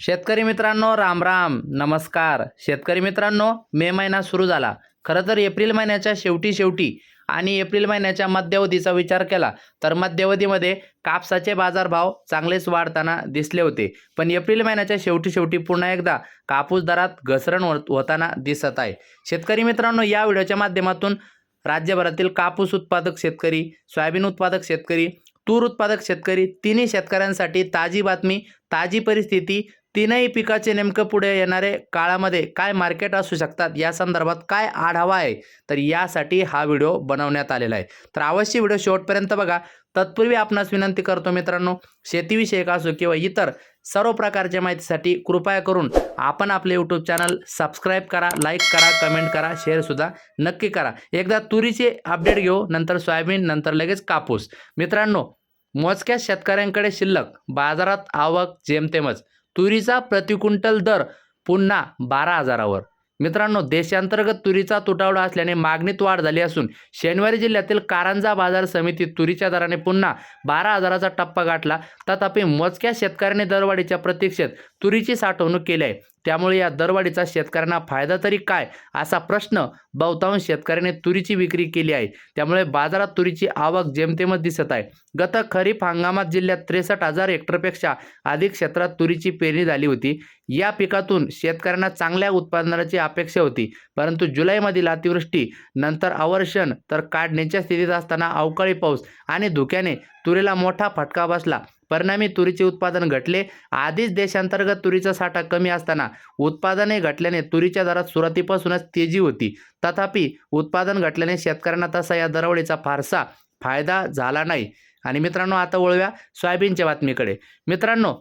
शेतकरी मित्रांनो राम राम. नमस्कार. शेतकरी मित्रांनो मे महिना सुरू झाला. खरं तर एप्रिल महिन्याच्या शेवटी शेवटी आणि एप्रिल महिन्याच्या मध्यावधीचा विचार केला तर मध्यावधीमध्ये कापसाचे बाजारभाव चांगलेच वाढताना दिसले होते. पण एप्रिल महिन्याच्या शेवटी शेवटी पुन्हा एकदा कापूस दरात घसरण होत होताना दिसत आहे. शेतकरी मित्रांनो या व्हिडिओच्या माध्यमातून राज्यभरातील कापूस उत्पादक शेतकरी सोयाबीन उत्पादक शेतकरी तूर उत्पादक शेतकरी तिन्ही शेतकऱ्यांसाठी ताजी बातमी ताजी परिस्थिती तीनही पिकाचे नेमकं पुढे येणारे काळामध्ये काय मार्केट असू शकतात? या संदर्भात काय आढावा आहे? तर यासाठी हा व्हिडिओ बनवण्यात आलेला आहे. तर अवश्य व्हिडिओ शेवटपर्यंत बघा. तत्पूर्वी आपणास विनंती करतो मित्रांनो शेतीविषयक असो किंवा इतर सर्व प्रकारच्या माहितीसाठी कृपया करून आपण आपले यूट्यूब चॅनल सबस्क्राईब करा लाईक करा कमेंट करा शेअरसुद्धा नक्की करा. एकदा तुरीचे अपडेट घेऊ नंतर सोयाबीन नंतर लगेच कापूस. मित्रांनो मोजक्या शेतकऱ्यांकडे शिल्लक बाजारात आवक जेमतेमच. तुरीचा प्रति दर पुन्हा बारा हजारावर. मित्रांनो देशांतर्गत तुरीचा तुटवडा असल्याने मागणीत वाढ झाली असून शनिवारी जिल्ह्यातील कारंजा बाजार समितीत तुरीच्या दराने पुन्हा बारा हजाराचा टप्पा गाठला. तथापि मोजक्या शेतकऱ्यांनी दरवाढीच्या प्रतीक्षेत तुरीची साठवणूक केली आहे. त्यामुळे या दरवाढीचा शेतकऱ्यांना फायदा तरी काय असा प्रश्न बहुतांश शेतकऱ्याने तुरीची विक्री केली आहे. त्यामुळे बाजारात तुरीची आवक जेमतेमच दिसत आहे. गत खरीप हंगामात जिल्ह्यात त्रेसष्ट हजार हेक्टरपेक्षा अधिक क्षेत्रात तुरीची पेरणी झाली होती. या पिकातून शेतकऱ्यांना चांगल्या उत्पादनाची अपेक्षा होती. परंतु जुलैमधील अतिवृष्टी नंतर अवर्षण तर काढण्याच्या स्थितीत असताना अवकाळी पाऊस आणि धुक्याने तुरीला मोठा फटका बसला. परिणामी तुरीचे उत्पादन घटले. आधीच देशांतर्गत तुरीचा साठा कमी असताना उत्पादने घटल्याने तुरीच्या दरात सुरुवातीपासूनच तेजी होती. तथापि उत्पादन घटल्याने शेतकऱ्यांना तसा या दरवळीचा फारसा फायदा झाला नाही. आणि मित्रांनो आता वळूया सोयाबीनच्या बातमीकडे. मित्रांनो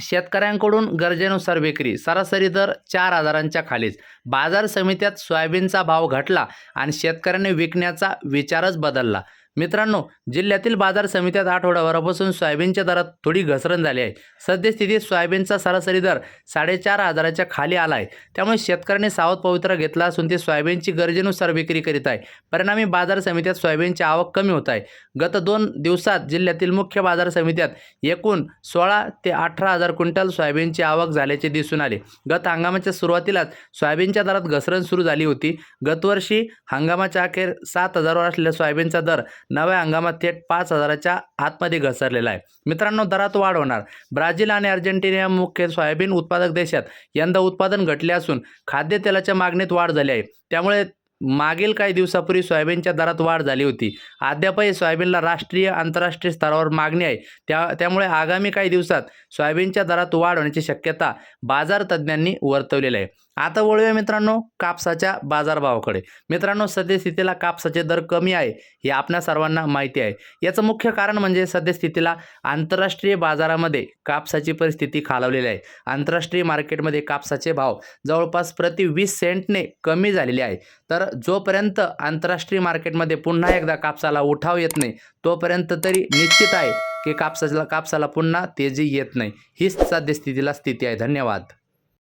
शेतकऱ्यांकडून गरजेनुसार विक्री सरासरी दर चार हजारांच्या खालीच. बाजार समित्यात सोयाबीनचा भाव घटला आणि शेतकऱ्यांनी विकण्याचा विचारच बदलला. मित्रांनो जिल्ह्यातील बाजार समित्यात आठवड्याभरापासून सोयाबीनच्या दरात थोडी घसरण झाली आहे. सद्यस्थितीत सोयाबीनचा सरासरी दर साडेचार हजाराच्या खाली आला आहे. त्यामुळे शेतकऱ्यांनी सावध पवित्रा घेतला असून ते सोयाबीनची गरजेनुसार विक्री करीत आहे. परिणामी बाजार समित्यात सोयाबीनची आवक कमी होत आहे. गत दोन दिवसात जिल्ह्यातील मुख्य बाजार समित्यात एकूण सोळा ते अठरा हजार क्विंटल सोयाबीनची आवक झाल्याचे दिसून आले. गत हंगामाच्या सुरुवातीलाच सोयाबीनच्या दरात घसरण सुरू झाली होती. गतवर्षी हंगामाच्या अखेर सात हजारवर असलेल्या सोयाबीनचा दर नव्या हंगामात थेट पाच हजाराच्या आतमध्ये घसरलेला आहे. मित्रांनो दरात वाढ होणार. ब्राझील आणि अर्जेंटिना मुख्य सोयाबीन उत्पादक देशात यंदा उत्पादन घटले असून खाद्यतेलाच्या मागणीत वाढ झाली आहे. त्यामुळे मागील काही दिवसापूर्वी सोयाबीनच्या दरात वाढ झाली होती. अद्यापही सोयाबीनला राष्ट्रीय आंतरराष्ट्रीय स्तरावर मागणी आहे. त्या त्यामुळे आगामी काही दिवसात सोयाबीनच्या दरात वाढ होण्याची शक्यता बाजार तज्ज्ञांनी वर्तवलेली आहे. आता वळूया मित्रांनो कापसाच्या बाजारभावाकडे. मित्रांनो सद्यस्थितीला कापसाचे दर कमी आहे हे आपल्या सर्वांना माहिती आहे. याचं मुख्य कारण म्हणजे सद्यस्थितीला आंतरराष्ट्रीय बाजारामध्ये कापसाची परिस्थिती खालावलेली आहे. आंतरराष्ट्रीय मार्केटमध्ये कापसाचे भाव जवळपास प्रति वीस सेंटने कमी झालेले आहे. तर जोपर्यंत आंतरराष्ट्रीय मार्केटमध्ये पुन्हा एकदा कापसाला उठाव येत नाही तोपर्यंत तरी निश्चित आहे की कापसाला कापसाला पुन्हा तेजी येत नाही. हीच सद्यस्थितीला स्थिती आहे. धन्यवाद.